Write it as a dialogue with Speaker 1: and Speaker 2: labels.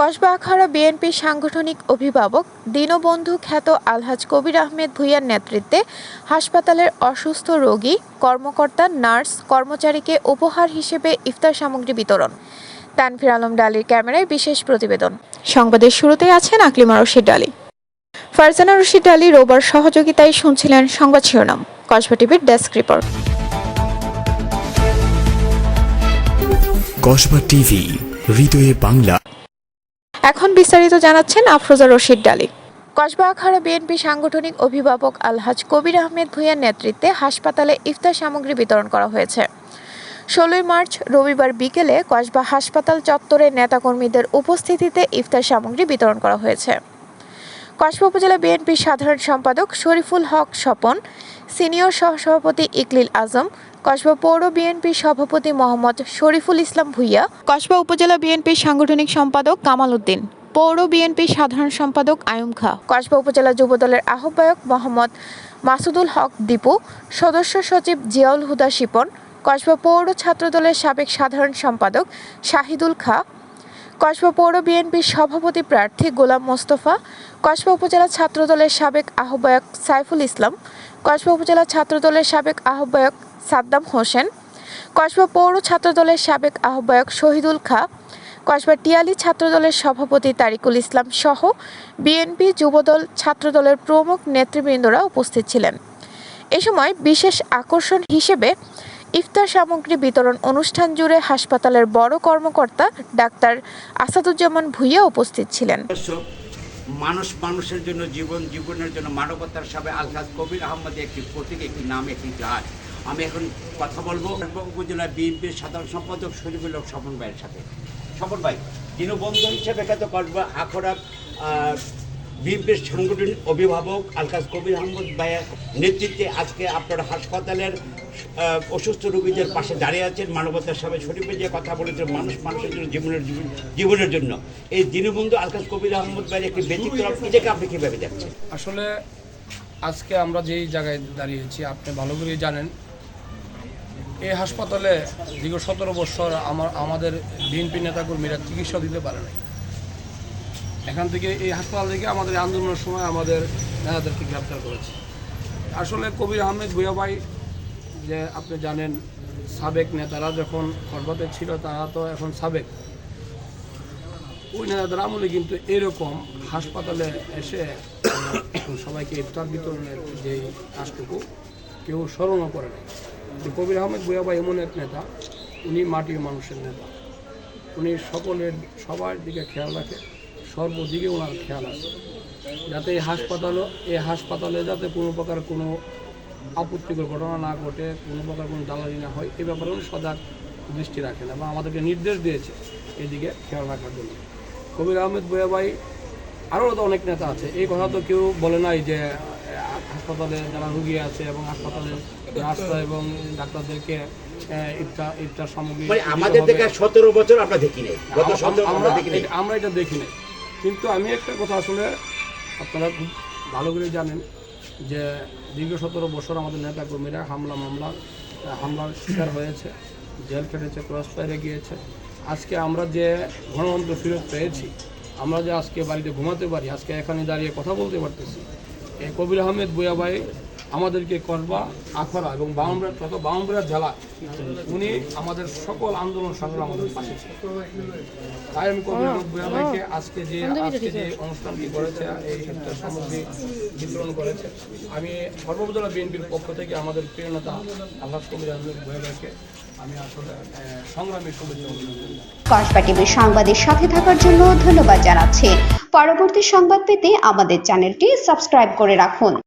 Speaker 1: Kasba Akhaura BNP সাংগঠনিক অভিভাবক দীনবন্ধু খ্যাত আলহাজ কবির আহমেদ ভুইয়ার নেতৃত্বে হাসপাতালের অসুস্থ রোগী, কর্মকর্তা, নার্স, কর্মচারীকে উপহার হিসেবে ইফতার সামগ্রী বিতরণ। তানফির আলম ডালির ক্যামেরায় বিশেষ প্রতিবেদন। সংবাদের শুরুতেই আছেন আকলিমা রশিদ ডালি। ফারজানা রশিদ ডালি রোবার সহযোগিতায় শুনছিলেন সংবাদ শিরোনাম। কসবা টিভির ডেস্ক রিপোর্ট।
Speaker 2: কসবা টিভি, হৃদয়ে বাংলা।
Speaker 1: এখন বিস্তারিত জানাচ্ছেন আফরোজা রশিদ ডালি। কসবা আখাড়া বিএনপি সাংগঠনিক অভিভাবক আলহাজ কবির আহমেদ ভুঁইয়ার নেতৃত্বে হাসপাতালে ইফতার সামগ্রী বিতরণ করা হয়েছে। ষোলোই মার্চ রবিবার বিকেলে কসবা হাসপাতাল চত্বরে নেতাকর্মীদের উপস্থিতিতে ইফতার সামগ্রী বিতরণ করা হয়েছে। কসবা উপজেলা বিএনপির সাধারণ সম্পাদক শরীফুল হক স্বপন, সিনিয়র সহসভাপতি ইকলিল আজম কসবা পৌর বিএনপির সভাপতি মোহাম্মদ শরীফুল ইসলাম ভুইয়া কসবা উপজেলা বিএনপির সাংগঠনিক সম্পাদক কামাল উদ্দিন, পৌর বিএনপির সাধারণ সম্পাদক আয়ুম খা। কসবা উপজেলা যুবদলের আহ্বায়ক মোহাম্মদ মাসুদুল হক দীপু, সদস্য সচিব জিয়াউল হুদা শিপন কসবা পৌর ছাত্রদলের সাবেক সাধারণ সম্পাদক শাহিদুল খা কসবা পৌর বিএনপির সভাপতি প্রার্থী গোলাম মোস্তফা কসবা উপজেলা ছাত্রদলের সাবেক আহ্বায়ক সাইফুল ইসলাম কসবা উপজেলা ছাত্রদলের সাবেক আহ্বায়ক সাদ্দাম হোসেন কসবা পৌর ছাত্রদলের সাবেক আহ্বায়ক শহীদুল খা কসবা টিয়ালি ছাত্রদলের সভাপতি তারিকুল ইসলাম সহ বিএনপি যুবদল ছাত্রদলের প্রমুখ নেতৃবৃন্দরা উপস্থিত ছিলেন। এ সময় বিশেষ আকর্ষণ হিসেবে ইফতার সামগ্রী বিতরণ অনুষ্ঠান জুড়ে হাসপাতালের বড় কর্মকর্তা ডাক্তার আসাদুজ্জামান ভুইয়া উপস্থিত ছিলেন।
Speaker 3: মানুষ মানুষের জন্য, জীবন জীবনের জন্য, মানবতার সাথে আলহাজ কবির আহমদ একটি প্রতীক, একটি নাম, একটি জাহাজ আমি এখন কথা বলব। উপজেলা বিএনপির সাধারণ সম্পাদক শরীফুল হক সাথে। স্বপন ভাই, দীনবন্ধু হিসেবে খ্যাত কসবা আখড়া বিএনপির সাংগঠনিক অভিভাবক আলহাজ কবির আহমদ ভাইয়ের নেতৃত্বে আজকে আপনার হাসপাতালের অসুস্থ রোগীদের পাশে দাঁড়িয়ে আছেন, মানবতার সাথে শরীফে যে কথা বলেছেন মানুষ, মানুষের জন্য, জীবনের জীবনের জন্য। এই দীনবন্ধু আলকাস কবির আহমদ ভাইয়ের একটি ব্যতিক্রম এটাকে আপনি কীভাবে দেখছেন?
Speaker 4: আসলে আজকে আমরা যেই জায়গায় দাঁড়িয়েছি আপনি ভালো করেই জানেন, এই হাসপাতালে দীর্ঘ সতেরো বছর আমার, আমাদের বিএনপি নেতাকর্মীরা চিকিৎসা দিতে পারে নাই। এখান থেকে এই হাসপাতাল থেকে আমাদের আন্দোলনের সময় আমাদের নেতাদেরকে গ্রেপ্তার করেছে। আসলে কবির আহমেদ ভুয়াবাই যে আপনি জানেন, সাবেক নেতারা যখন কসবাতে ছিল, তারা তো এখন সাবেক। ওই নেতাদের আমলে কিন্তু এরকম হাসপাতালে এসে সবাইকে ইফতার বিতরণের যে কাজটুকু কেউ স্মরণও করে কিন্তু কবির আহমেদ বয়াবা এমন এক নেতা, উনি মাটির মানুষের নেতা। উনি সকলের, সবার দিকে খেয়াল রাখে। সর্বদিকে ওনার খেয়াল আছে। যাতে এই হাসপাতালও এই হাসপাতালে যাতে কোনো প্রকার কোনো আপত্তিকর ঘটনা না ঘটে কোনো প্রকার কোনো দালালি না হয় এ ব্যাপারে উনি সজাগ দৃষ্টি রাখেন এবং আমাদেরকে নির্দেশ দিয়েছে এদিকে খেয়াল রাখার জন্য। কবির আহমেদ বয়াবাই আরও তো অনেক নেতা আছে এই কথা তো কেউ বলে নাই যে হাসপাতালে যারা রুগী আছে এবং হাসপাতালে রাস্তা এবং ডাক্তারদেরকে ইফতার ইফতার সামগ্রী
Speaker 3: মানে আমাদের। সতেরো বছর আমরা দেখি নাই
Speaker 4: আমরা এটা দেখি নাই কিন্তু আমি একটা কথা আসলে আপনারা খুব ভালো করে জানেন যে দীর্ঘ সতেরো বছর আমাদের নেতা কর্মীরা হামলা, মামলা হামলার শিকার হয়েছে, জেল খেটেছে, ক্রস ফায়ারে গিয়েছে। আজকে আমরা যে গণতন্ত্র ফিরত পেয়েছি, আমরা যে আজকে বাড়িতে ঘুমাতে পারি, আজকে এখানে দাঁড়িয়ে কথা বলতে পারতেছি কবির আহমেদ বয়াবাই আমাদেরকে করবা আখড়া এবং বাউন্ডার তত বাউন্ডার জেলা উনি আমাদের সকল আন্দোলন সংগ্রাম আমাদের পাশে ছিল। তাই আমি কবির বয়াবাইকে আজকে যে আজকে যে অনুষ্ঠানটি করেছে এই একটা সামগ্রী বিতরণ করেছে আমি সর্বজেলা বিএনপির পক্ষ থেকে আমাদের প্রিয় নেতা আল্লাহ কবির আহমেদ বয়াবাইকে আমি আসলে সংগ্রামী।
Speaker 5: কসবা টিভির সংবাদের সাথে থাকার জন্য ধন্যবাদ জানাচ্ছি। পরবর্তী সংবাদ পেতে আমাদের চ্যানেলটি সাবস্ক্রাইব করে রাখুন।